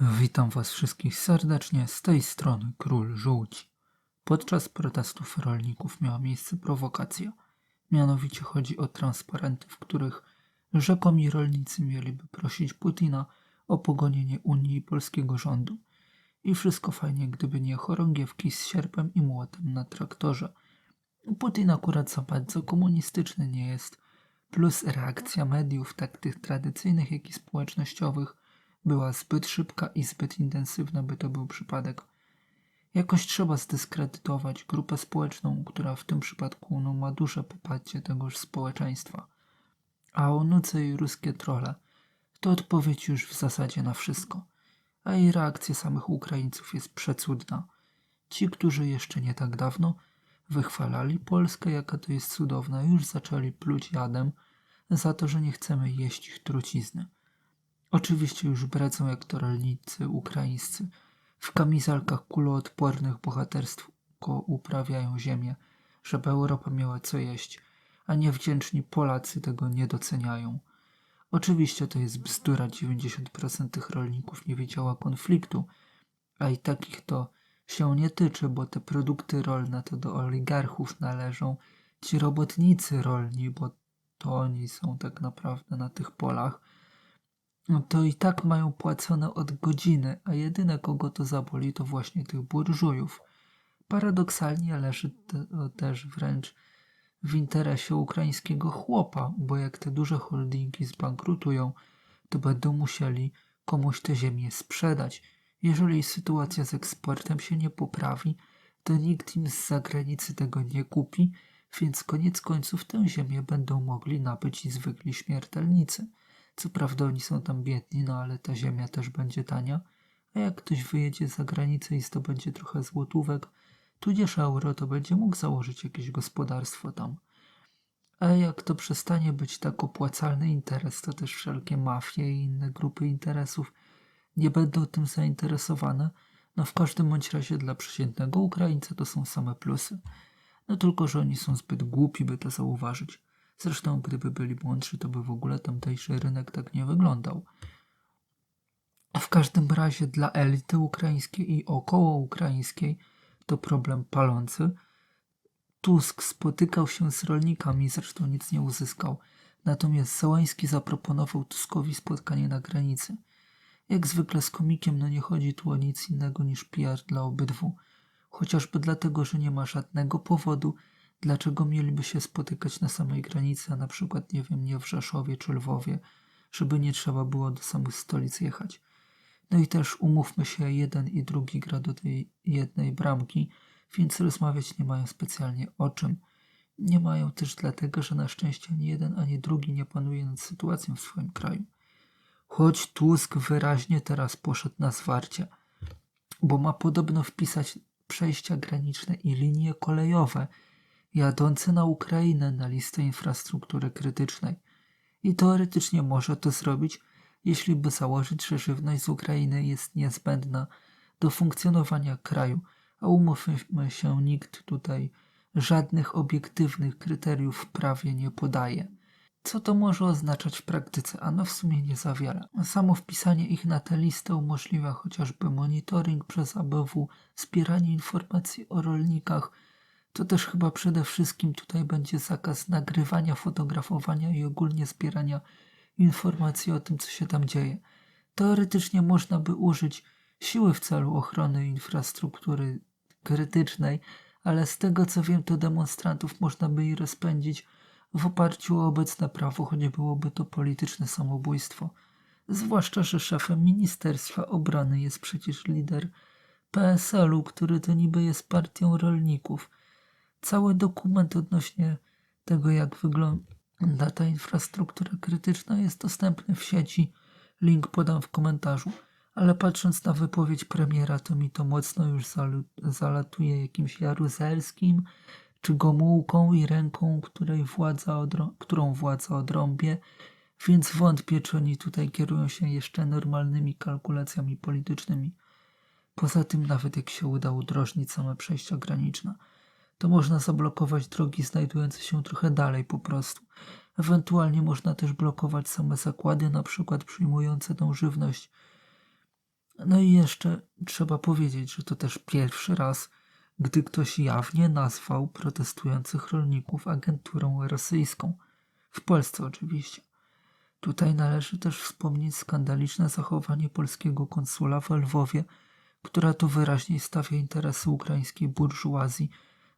Witam Was wszystkich serdecznie, z tej strony Król Żółci. Podczas protestów rolników miała miejsce prowokacja. Mianowicie chodzi o transparenty, w których rzekomi rolnicy mieliby prosić Putina o pogonienie Unii i polskiego rządu. I wszystko fajnie, gdyby nie chorągiewki z sierpem i młotem na traktorze. Putin akurat za bardzo komunistyczny nie jest, plus reakcja mediów, tak tych tradycyjnych, jak i społecznościowych, była zbyt szybka i zbyt intensywna, by to był przypadek. Jakoś trzeba zdyskredytować grupę społeczną, która w tym przypadku no, ma duże poparcie tegoż społeczeństwa. A o nuce i ruskie trole to odpowiedź już w zasadzie na wszystko. A i reakcja samych Ukraińców jest przecudna. Ci, którzy jeszcze nie tak dawno wychwalali Polskę, jaka to jest cudowna, już zaczęli pluć jadem za to, że nie chcemy jeść ich trucizny. Oczywiście już bredzą jak to rolnicy ukraińscy. W kamizelkach kuloodpornych bohaterstwo uprawiają ziemię, żeby Europa miała co jeść, a niewdzięczni Polacy tego nie doceniają. Oczywiście to jest bzdura, 90% tych rolników nie wiedziała konfliktu, a i takich to się nie tyczy, bo te produkty rolne to do oligarchów należą, ci robotnicy rolni, bo to oni są tak naprawdę na tych polach, to i tak mają płacone od godziny, a jedyne kogo to zaboli to właśnie tych burżujów. Paradoksalnie leży to też wręcz w interesie ukraińskiego chłopa, bo jak te duże holdingi zbankrutują, to będą musieli komuś te ziemię sprzedać. Jeżeli sytuacja z eksportem się nie poprawi, to nikt im z zagranicy tego nie kupi, więc koniec końców tę ziemię będą mogli nabyć zwykli śmiertelnicy. Co prawda oni są tam biedni, no ale ta ziemia też będzie tania, a jak ktoś wyjedzie za granicę i zdobędzie trochę złotówek, tudzież euro, to będzie mógł założyć jakieś gospodarstwo tam. A jak to przestanie być tak opłacalny interes, to też wszelkie mafie i inne grupy interesów nie będą tym zainteresowane. No w każdym bądź razie dla przeciętnego Ukraińca to są same plusy. No tylko, że oni są zbyt głupi, by to zauważyć. Zresztą, gdyby byli młodszy, to by w ogóle tamtejszy rynek tak nie wyglądał. W każdym razie dla elity ukraińskiej i około ukraińskiej to problem palący. Tusk spotykał się z rolnikami, zresztą nic nie uzyskał. Natomiast Załański zaproponował Tuskowi spotkanie na granicy. Jak zwykle z komikiem, no nie chodzi tu o nic innego niż PR dla obydwu. Chociażby dlatego, że nie ma żadnego powodu, Dlaczego mieliby się spotykać na samej granicy, a na przykład, nie wiem, nie w Rzeszowie czy Lwowie, żeby nie trzeba było do samych stolic jechać. No i też umówmy się, jeden i drugi gra do tej jednej bramki, więc rozmawiać nie mają specjalnie o czym. Nie mają też dlatego, że na szczęście ani jeden, ani drugi nie panuje nad sytuacją w swoim kraju. Choć Tusk wyraźnie teraz poszedł na zwarcie, bo ma podobno wpisać przejścia graniczne i linie kolejowe – jadący na Ukrainę na listę infrastruktury krytycznej. I teoretycznie może to zrobić, jeśli by założyć, że żywność z Ukrainy jest niezbędna do funkcjonowania kraju, a umówmy się, nikt tutaj żadnych obiektywnych kryteriów prawie nie podaje. Co to może oznaczać w praktyce? Ano w sumie nie za wiele. Samo wpisanie ich na tę listę umożliwia chociażby monitoring przez ABW, zbieranie informacji o rolnikach, to też chyba przede wszystkim tutaj będzie zakaz nagrywania, fotografowania i ogólnie zbierania informacji o tym, co się tam dzieje. Teoretycznie można by użyć siły w celu ochrony infrastruktury krytycznej, ale z tego co wiem, to demonstrantów można by i rozpędzić w oparciu o obecne prawo, choć byłoby to polityczne samobójstwo. Zwłaszcza, że szefem Ministerstwa Obrony jest przecież lider PSL-u, który to niby jest partią rolników cały dokument odnośnie tego, jak wygląda ta infrastruktura krytyczna, jest dostępny w sieci. Link podam w komentarzu. Ale patrząc na wypowiedź premiera, to mi to mocno już zalatuje jakimś Jaruzelskim, czy Gomułką i ręką, której władza którą władza odrąbie, więc wątpię, czy oni tutaj kierują się jeszcze normalnymi kalkulacjami politycznymi. Poza tym, nawet jak się uda udrożnić same przejścia graniczne, to można zablokować drogi znajdujące się trochę dalej po prostu. Ewentualnie można też blokować same zakłady, na przykład przyjmujące tą żywność. No i jeszcze trzeba powiedzieć, że to też pierwszy raz, gdy ktoś jawnie nazwał protestujących rolników agenturą rosyjską. W Polsce oczywiście. Tutaj należy też wspomnieć skandaliczne zachowanie polskiego konsula w Lwowie, która to wyraźnie stawia interesy ukraińskiej burżuazji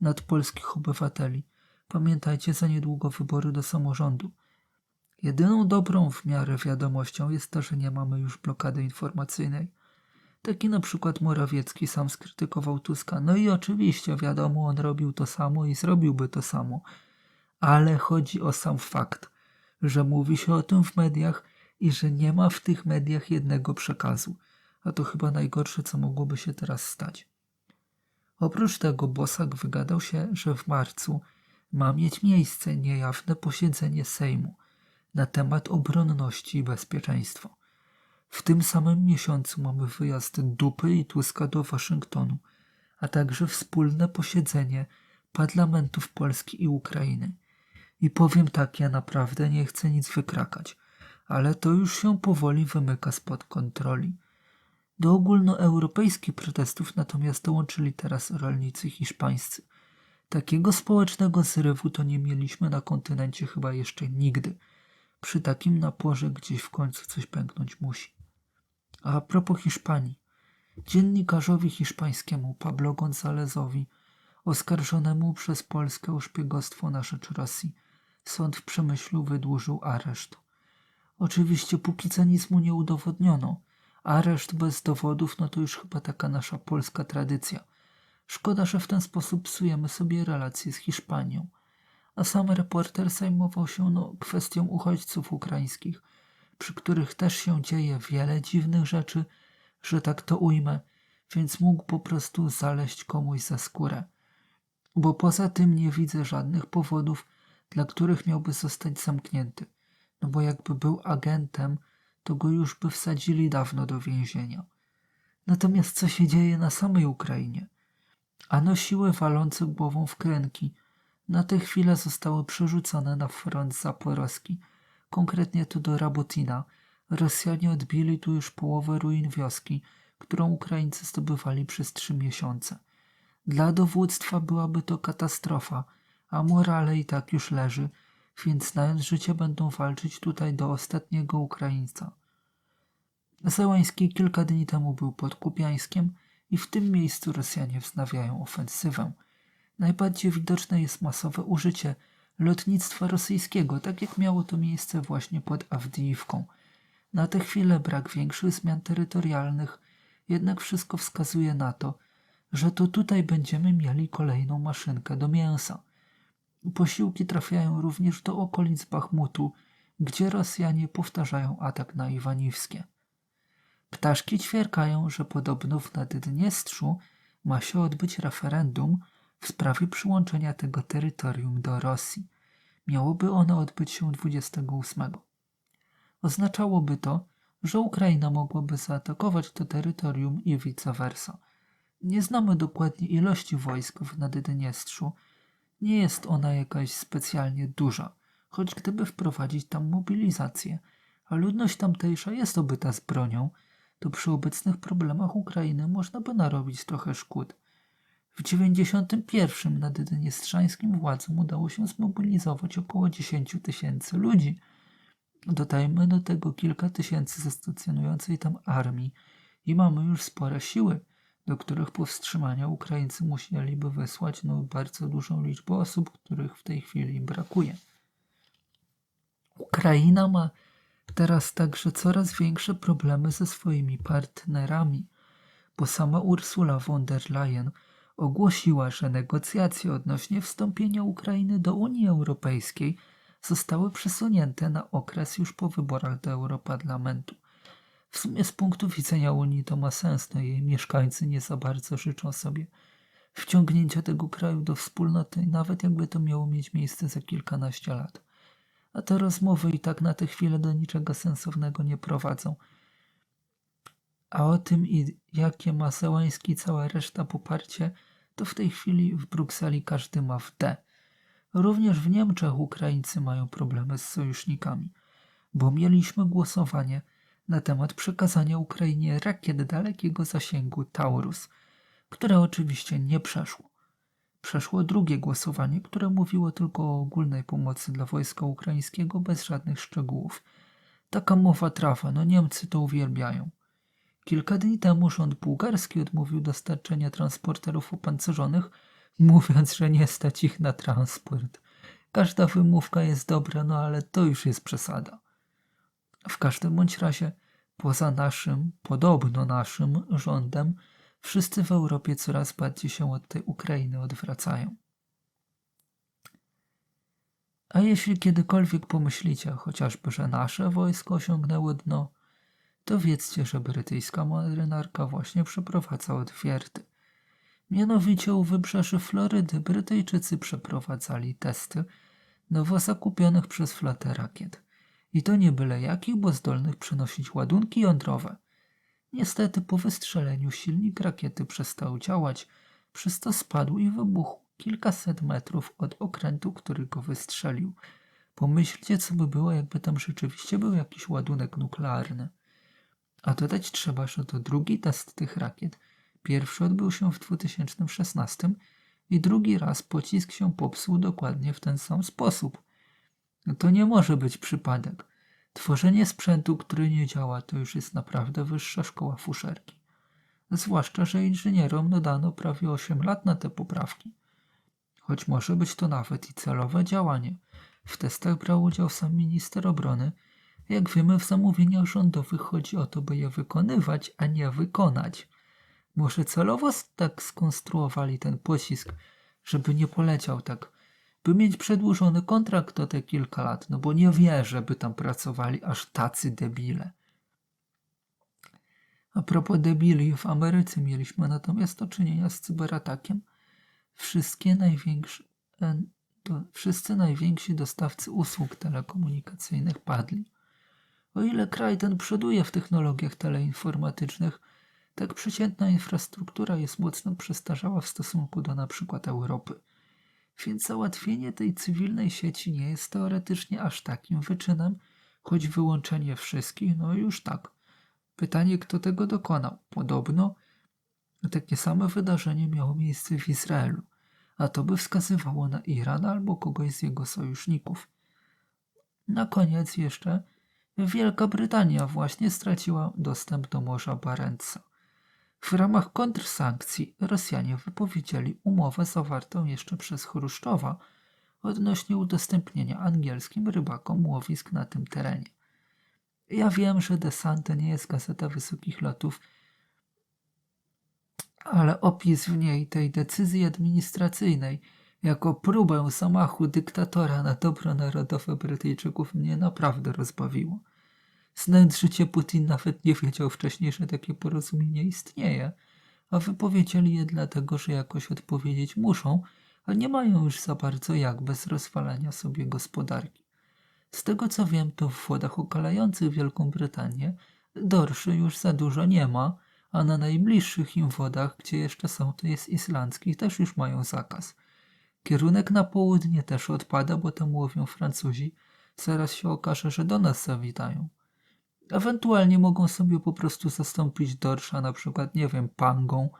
nad polskich obywateli. Pamiętajcie, za niedługo wybory do samorządu. Jedyną dobrą w miarę wiadomością jest to, że nie mamy już blokady informacyjnej. Taki na przykład Morawiecki sam skrytykował Tuska. No i oczywiście, wiadomo, on robił to samo i zrobiłby to samo. Ale chodzi o sam fakt, że mówi się o tym w mediach i że nie ma w tych mediach jednego przekazu. A to chyba najgorsze, co mogłoby się teraz stać. Oprócz tego Bosak wygadał się, że w marcu ma mieć miejsce niejawne posiedzenie Sejmu na temat obronności i bezpieczeństwa. W tym samym miesiącu mamy wyjazd Dupy i Tuska do Waszyngtonu, a także wspólne posiedzenie parlamentów Polski i Ukrainy. I powiem tak, ja naprawdę nie chcę nic wykrakać, ale to już się powoli wymyka spod kontroli. Do ogólnoeuropejskich protestów natomiast dołączyli teraz rolnicy hiszpańscy. Takiego społecznego zrywu to nie mieliśmy na kontynencie chyba jeszcze nigdy. Przy takim naporze gdzieś w końcu coś pęknąć musi. A propos Hiszpanii. Dziennikarzowi hiszpańskiemu Pablo Gonzalezowi, oskarżonemu przez Polskę o szpiegostwo na rzecz Rosji, sąd w Przemyślu wydłużył areszt. Oczywiście póki co nic mu nie udowodniono. Areszt bez dowodów, no to już chyba taka nasza polska tradycja. Szkoda, że w ten sposób psujemy sobie relacje z Hiszpanią. A sam reporter zajmował się no, kwestią uchodźców ukraińskich, przy których też się dzieje wiele dziwnych rzeczy, że tak to ujmę, więc mógł po prostu zaleść komuś za skórę. Bo poza tym nie widzę żadnych powodów, dla których miałby zostać zamknięty. No bo jakby był agentem, to go już by wsadzili dawno do więzienia. Natomiast co się dzieje na samej Ukrainie? Ano siły walące głową w kręgi na tę chwilę zostały przerzucone na front zaporowski, konkretnie tu do Rabotina. Rosjanie odbili tu już połowę ruin wioski, którą Ukraińcy zdobywali przez trzy miesiące. Dla dowództwa byłaby to katastrofa, a morale i tak już leży, więc znając życie będą walczyć tutaj do ostatniego Ukraińca. Zełański kilka dni temu był pod Kupiańskiem i w tym miejscu Rosjanie wznawiają ofensywę. Najbardziej widoczne jest masowe użycie lotnictwa rosyjskiego, tak jak miało to miejsce właśnie pod Awdijiwką. Na tę chwilę brak większych zmian terytorialnych, jednak wszystko wskazuje na to, że to tutaj będziemy mieli kolejną maszynkę do mięsa. Posiłki trafiają również do okolic Bachmutu, gdzie Rosjanie powtarzają atak na Iwaniwskie. Ptaszki ćwierkają, że podobno w Naddniestrzu ma się odbyć referendum w sprawie przyłączenia tego terytorium do Rosji. Miałoby ono odbyć się 28. Oznaczałoby to, że Ukraina mogłaby zaatakować to terytorium i vice versa. Nie znamy dokładnie ilości wojsk w Naddniestrzu. Nie jest ona jakaś specjalnie duża, choć gdyby wprowadzić tam mobilizację, a ludność tamtejsza jest obyta z bronią, to przy obecnych problemach Ukrainy można by narobić trochę szkód. W 91 na Dydniestrzańskim władzom udało się zmobilizować około 10 tysięcy ludzi. Dodajmy do tego kilka tysięcy ze stacjonującej tam armii i mamy już spore siły, do których powstrzymania Ukraińcy musieliby wysłać no, bardzo dużą liczbę osób, których w tej chwili brakuje. Ukraina ma teraz także coraz większe problemy ze swoimi partnerami, bo sama Ursula von der Leyen ogłosiła, że negocjacje odnośnie wstąpienia Ukrainy do Unii Europejskiej zostały przesunięte na okres już po wyborach do Europarlamentu. W sumie z punktu widzenia Unii to ma sens, no jej mieszkańcy nie za bardzo życzą sobie wciągnięcia tego kraju do wspólnoty, nawet jakby to miało mieć miejsce za kilkanaście lat. A te rozmowy i tak na tę chwilę do niczego sensownego nie prowadzą. A o tym, i jakie ma Zełański i cała reszta poparcie, to w tej chwili w Brukseli każdy ma w D. Również w Niemczech Ukraińcy mają problemy z sojusznikami, bo mieliśmy głosowanie na temat przekazania Ukrainie rakiet dalekiego zasięgu Taurus, które oczywiście nie przeszło. Przeszło drugie głosowanie, które mówiło tylko o ogólnej pomocy dla wojska ukraińskiego bez żadnych szczegółów. Taka mowa trawa, no Niemcy to uwielbiają. Kilka dni temu rząd bułgarski odmówił dostarczenia transporterów opancerzonych, mówiąc, że nie stać ich na transport. Każda wymówka jest dobra, no ale to już jest przesada. W każdym bądź razie, poza naszym, podobno naszym rządem, wszyscy w Europie coraz bardziej się od tej Ukrainy odwracają. A jeśli kiedykolwiek pomyślicie chociażby, że nasze wojsko osiągnęło dno, to wiedzcie, że brytyjska marynarka właśnie przeprowadza odwierty. Mianowicie u wybrzeży Florydy Brytyjczycy przeprowadzali testy nowo zakupionych przez flotę rakiet. I to nie byle jakich, bo zdolnych przenosić ładunki jądrowe. Niestety po wystrzeleniu silnik rakiety przestał działać, przez to spadł i wybuchł kilkaset metrów od okrętu, który go wystrzelił. Pomyślcie, co by było, jakby tam rzeczywiście był jakiś ładunek nuklearny. A dodać trzeba, że to drugi test tych rakiet. Pierwszy odbył się w 2016 i drugi raz pocisk się popsuł dokładnie w ten sam sposób. To nie może być przypadek. Tworzenie sprzętu, który nie działa, to już jest naprawdę wyższa szkoła fuszerki. Zwłaszcza, że inżynierom dodano prawie 8 lat na te poprawki. Choć może być to nawet i celowe działanie. W testach brał udział sam minister obrony. Jak wiemy, w zamówieniach rządowych chodzi o to, by je wykonywać, a nie wykonać. Może celowo tak skonstruowali ten pocisk, żeby nie poleciał tak, by mieć przedłużony kontrakt o te kilka lat, no bo nie wierzę, by tam pracowali aż tacy debile. A propos debili, w Ameryce mieliśmy natomiast do czynienia z cyberatakiem. Wszystkie największe, e, wszyscy najwięksi dostawcy usług telekomunikacyjnych padli. O ile kraj ten przoduje w technologiach teleinformatycznych, tak przeciętna infrastruktura jest mocno przestarzała w stosunku do na przykład Europy. Więc załatwienie tej cywilnej sieci nie jest teoretycznie aż takim wyczynem, choć wyłączenie wszystkich, no już tak. Pytanie, kto tego dokonał? Podobno takie same wydarzenie miało miejsce w Izraelu, a to by wskazywało na Iran albo kogoś z jego sojuszników. Na koniec jeszcze Wielka Brytania właśnie straciła dostęp do Morza Barentsa. W ramach kontrsankcji Rosjanie wypowiedzieli umowę zawartą jeszcze przez Chruszczowa odnośnie udostępnienia angielskim rybakom łowisk na tym terenie. Ja wiem, że Desante nie jest gazeta wysokich lotów, ale opis w niej tej decyzji administracyjnej jako próbę zamachu dyktatora na dobro narodowe Brytyjczyków mnie naprawdę rozbawiło. Znając życie, Putin nawet nie wiedział wcześniej, że takie porozumienie istnieje, a wypowiedzieli je dlatego, że jakoś odpowiedzieć muszą, a nie mają już za bardzo jak bez rozwalania sobie gospodarki. Z tego co wiem, to w wodach okalających Wielką Brytanię dorszy już za dużo nie ma, a na najbliższych im wodach, gdzie jeszcze są, to jest islandzki, też już mają zakaz. Kierunek na południe też odpada, bo tam łowią Francuzi. Zaraz się okaże, że do nas zawitają. Ewentualnie mogą sobie po prostu zastąpić dorsza, na przykład, nie wiem, pangą.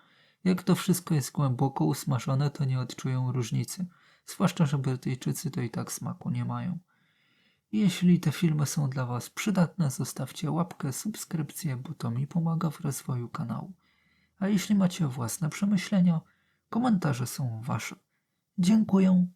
Jak to wszystko jest głęboko usmażone, to nie odczują różnicy. Zwłaszcza, że Brytyjczycy to i tak smaku nie mają. Jeśli te filmy są dla Was przydatne, zostawcie łapkę, subskrypcję, bo to mi pomaga w rozwoju kanału. A jeśli macie własne przemyślenia, komentarze są Wasze. Dziękuję